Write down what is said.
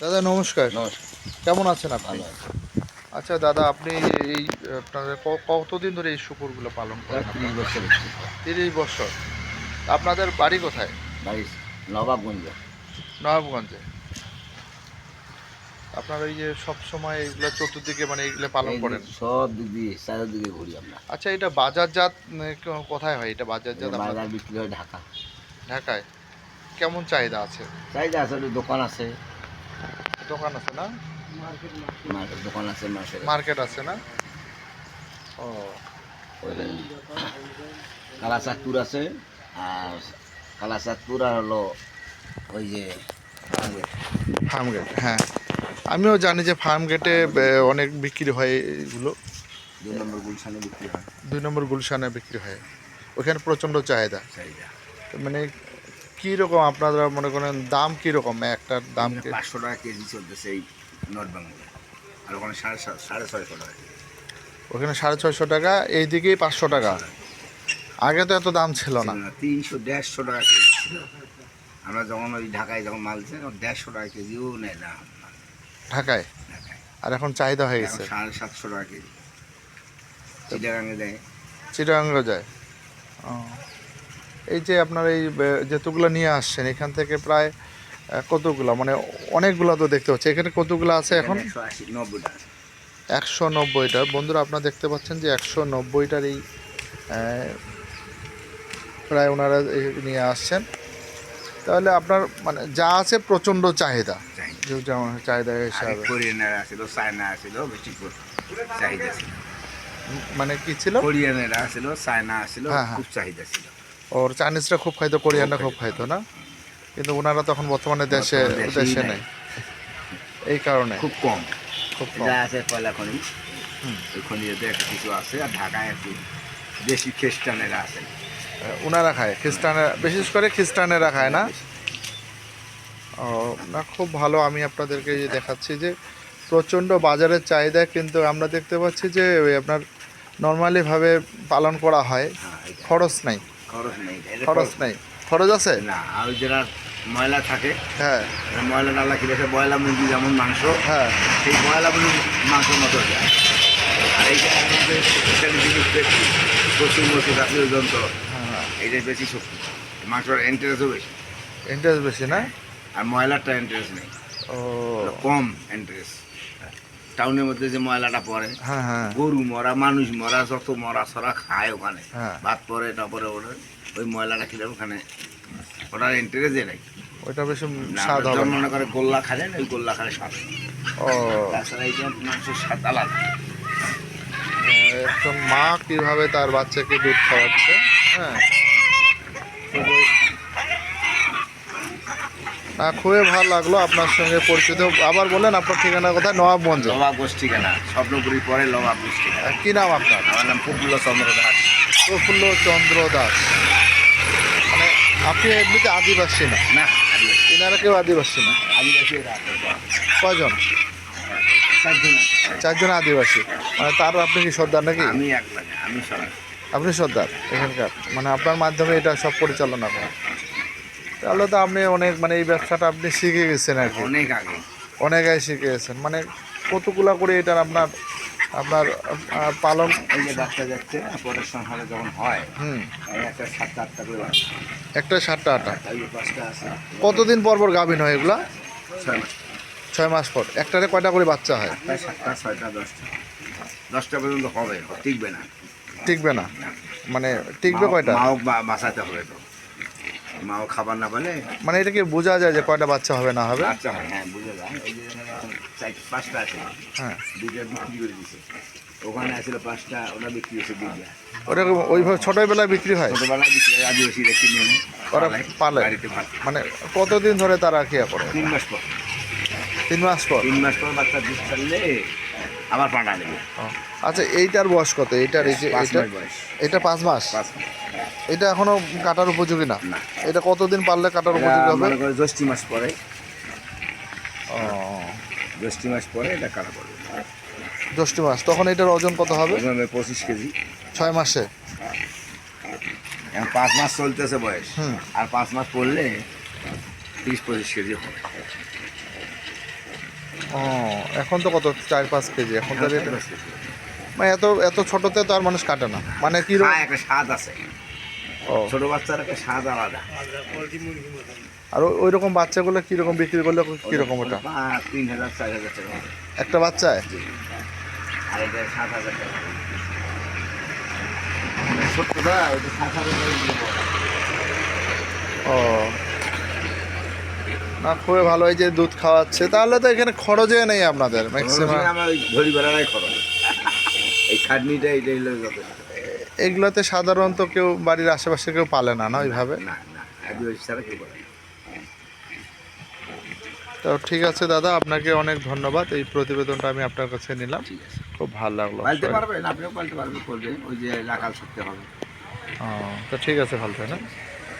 দাদা নমস্কার। কেমন আছেন আপনি? আচ্ছা দাদা আপনি এই আপনাদের কতদিন ধরে এই শুকুরগুলো পালন করেন তিরিশ বছর তিরিশ বছর। আপনাদের বাড়ি কোথায়? বাড়ি নবাবগঞ্জ। নবাবগঞ্জে। আপনারা এই যে সব সময় এগুলো চতুর্দিকে মানে এগুলো পালন করেন? সব দিক দিয়ে চারিদিকে ঘুরি আমরা। আচ্ছা এটা বাজারজাত উম, কোথায় হয় এটা বাজারজাত বাজার বিক্রি হয় ঢাকা ঢাকায়। কেমন চাহিদা আছে? চাহিদা আছে দোকান আছে। দোকান আছে না? মার্কেট দোকান আছে মার্কেট আছে না? ও। কালাচাঁদপুর আছে আর কালাচাঁদপুর আর হলো ওই যে ফার্ম গেট হ্যাঁ। আমিও জানি যে ফার্ম গেটে অনেক বিক্রি হয় এগুলো। দুই নম্বর গুলশানে বিক্রি হয়। দুই নম্বর গুলশানে বিক্রি হয়। ওখানে প্রচণ্ড চাহিদা। চাহিদা। মানে কী রকম আপনারা মনে করেন দাম কী রকম একটার দাম পাঁচশো টাকা কেজি চলতেছে এই নর্থ বেঙ্গলে আর ওখানে সাড়ে সাড়ে ছয়শো টাকা ওখানে সাড়ে ছয়শো টাকা এই দিকেই পাঁচশো টাকা। আগে তো এত দাম ছিল না। তিনশো দেড়শো টাকা কেজি ছিল। আমরা যখন ওই ঢাকায় যখন মাল দিচ্ছি তখন দেড়শো টাকা কেজিও নেয় না। ঢাকায়? আর এখন চাহিদা হয়ে গেছে। সাড়ে সাতশো টাকা কেজি। চিটাগাঙে দেয় চিটাগাঙ্গে যায়। ও। এই যে আপনার এই যেতগুলো নিয়ে আসছেন এখান থেকে প্রায় কতগুলো? মানে অনেকগুলো তো দেখতে পাচ্ছি। এখানে কতগুলো আছে এখন? একশো আশি নব্বই টাকা একশো নব্বইটার বন্ধুরা আপনারা দেখতে পাচ্ছেন যে একশো নব্বইটার এই প্রায় ওনারা নিয়ে আসছেন। তাহলে আপনার মানে যা আছে প্রচণ্ড চাহিদা। চাহিদা। যেমন চাহিদা হিসাবে। কোরিয়ানের চায়না বেশি চাহিদা ছিল। মানে কি ছিল? কোরিয়ানের আসছিল চায়না আসছিল হ্যাঁ, হ্যাঁ। খুব চাহিদা ছিল। ওর চাইনিজরা খুব খাইতো কোরিয়ানরা খুব খাইতো না। কিন্তু ওনারা তখন বর্তমানে দেশে দেশে নেই। এই কারণে। খুব কম। খুব কম। আছে কয়লা খনি। ওই খনিতে একটা কিছু আছে আর ঢাকায় একটু দেশি খ্রিস্টানেরা আছে। ওনারা খায়। খ্রিস্টানেরা বিশেষ করে খ্রিস্টানেরা খায় না। ও না খুব ভালো। আমি আপনাদেরকে যে দেখাচ্ছি যে প্রচণ্ড বাজারের চাহিদা কিন্তু আমরা দেখতে পাচ্ছি যে ওই আপনার নর্মালিভাবে পালন করা হয়। হ্যাঁ খরচ নাই। খরচ নেই খরচ নাই। খরচ আছে? না ওই যারা ময়লা থাকে হ্যাঁ। ময়লা নালা কি রেখে বয়লা মুরগি যেমন মাংস হ্যাঁ। সেই বয়লা মুরগি মাংসের মতো যায়। আর এইটা আমাদের এখানে জিনিস বেশি প্রচুর মসু জাতীয় যন্ত্র হ্যাঁ। এইটা বেশি শক্তি। মাংসের ইন্টারেস্টও বেশি। ইন্টারেস্ট বেশি না? আর ময়লারটা ইন্টারেস্ট নেই। ও। কম ইন্টারেস্ট টাউনের মধ্যে যে ময়লাটা পড়ে হ্যাঁ হ্যাঁ। গরু মরা মানুষ মরা যত মরা সরা খায় ওখানে। হ্যাঁ। ভাত পরে তারপরে ওটা ওই ময়লাটা খেলে ওখানে ওটার ইন্টারেস্ট নাই। ওইটা বেশি না, স্বাদ হবে মনে করে গোল্লা খালেন ওই গোল্লা খালে স্বাদ ও। তাছাড়া এই যে মাংসের স্বাদ আলাদা। মা কীভাবে তার বাচ্চাকে দুধ খাওয়াচ্ছে হ্যাঁ খুবই না খুবই ভালো লাগল আপনার সঙ্গে পরিচিত। আবার বলেন আপনার ঠিকানা কোথায়? নবাবগঞ্জ। লবা গোষ্ঠী কেনা স্বপ্নপুরীর পরে লবা গোষ্ঠী কেনা কি নাম আপনার? আমার নাম প্রফুল্ল চন্দ্র দাস। প্রফুল্ল চন্দ্র দাস। মানে আপনি এমনিতে আদিবাসী না? না এনারা কেউ আদিবাসী না? আদিবাসী এরা। কয়জন? চারজন আদিবাসী। মানে তার আপনি কি সর্দার নাকি? আমি আমি সবাই আপনি সর্দার এখানকার। মানে আপনার মাধ্যমে এটা সব পরিচালনা করেন তাহলে তো আপনি অনেক মানে এই ব্যবসাটা আপনি শিখে গেছেন আর কি। অনেক আগে। অনেকাই শিখে গেছেন। মানে কতগুলা করে এটার আপনার আপনার পালন? এই যে বাচ্চা যাচ্ছে পরের সংসারে যখন হয় হুম। একটা সাতটা আটটা করে বাচ্চা। একটা সাতটা আটটা। কতদিন পর পর গাভিন হয় এগুলা? ছয় মাস ছয় মাস পর। একটারে কয়টা করে বাচ্চা হয়? সাতটা ছয়টা দশটা। দশটা পর্যন্ত হবে টিকবে না। টিকবে না। মানে টিকবে কয়টা? বাঁচাতে হবে তো। মাও খাবার না পেলে মানে এটা কি বোঝা যায় যে কয়টা বাচ্চা হবে না হবে? বাচ্চা হয় হ্যাঁ বুঝে যায়। এই যে পাঁচটা আছে। হ্যাঁ। দুইটা বিক্রি করে দিছে। ওখানে আছিল পাঁচটা ওটা বিক্রি হয়েছে দুইটা। ওটা ওইভাবে ছোটোবেলায় বিক্রি হয়? ছোটবেলায় বিক্রি হয় আদিবাসীরা কিনে ওরা পালে? মানে কতদিন ধরে তারা খেয়া করে? তিন মাস পর। তিন মাস পর? তিন মাস পর বাচ্চা দুধ ছাড়লে আবার পাঠা ও, আচ্ছা এইটার বয়স কত? এইটার এই যে পাঁচ এটা মাস বয়স। এটা পাঁচ মাস? পাঁচ মাস। এটা এখনও কাটার উপযোগী না। এটা কতদিন পারলে কাটার উপযোগী হবে? জ্যৈষ্ঠী মাস পরে। ও, জ্যৈষ্ঠী মাস পরে এটা কাটা পড়বে। জ্যৈষ্ঠ মাস। তখন এটার ওজন কত হবে? পঁচিশ কেজি। ছয় মাসে? পাঁচ মাস চলতেছে বয়স। আর পাঁচ মাস পড়লে তিরিশ পঁচিশ কেজি হবে। ও এখন তো কত? চার পাঁচ কেজি। এখন তো মানে এত এত ছোটতে তো আর মানুষ কাটে না। মানে কি হ্যাঁ একটা স্বাদ আছে। ছোট বাচ্চার একটা স্বাদ আলাদা। আর ওই- রকম বাচ্চাগুলো কীরকম বিক্রি করলে কীরকম ওটা? তিন হাজার চার হাজার টাকা একটা বাচ্চায়? আর এটা সাত হাজার টাকা ওটা সাত হাজার টাকা ও। না খুবই ভালো এই যে দুধ খাওয়াচ্ছে। তাহলে তো এখানে খরচে নেই আপনাদের। ম্যাক্সিমাম আমার ওই ঘড়ি বেড়ারাই খরচ। এই খাটনিটা এইটাই যথেষ্ট। এগুলোতে সাধারণত কেউ বাড়ির আশেপাশে কেউ পালে না না ওইভাবে। তো ঠিক আছে দাদা আপনাকে অনেক ধন্যবাদ এই প্রতিবেদনটা আমি আপনার কাছে নিলাম। খুব ভালো লাগল পালতে পারবেন আপনিও পালতে পারবেন করবেন ওই যে রাখাল শিখতে হবে। ও, তো ঠিক আছে ভালো হ্যাঁ?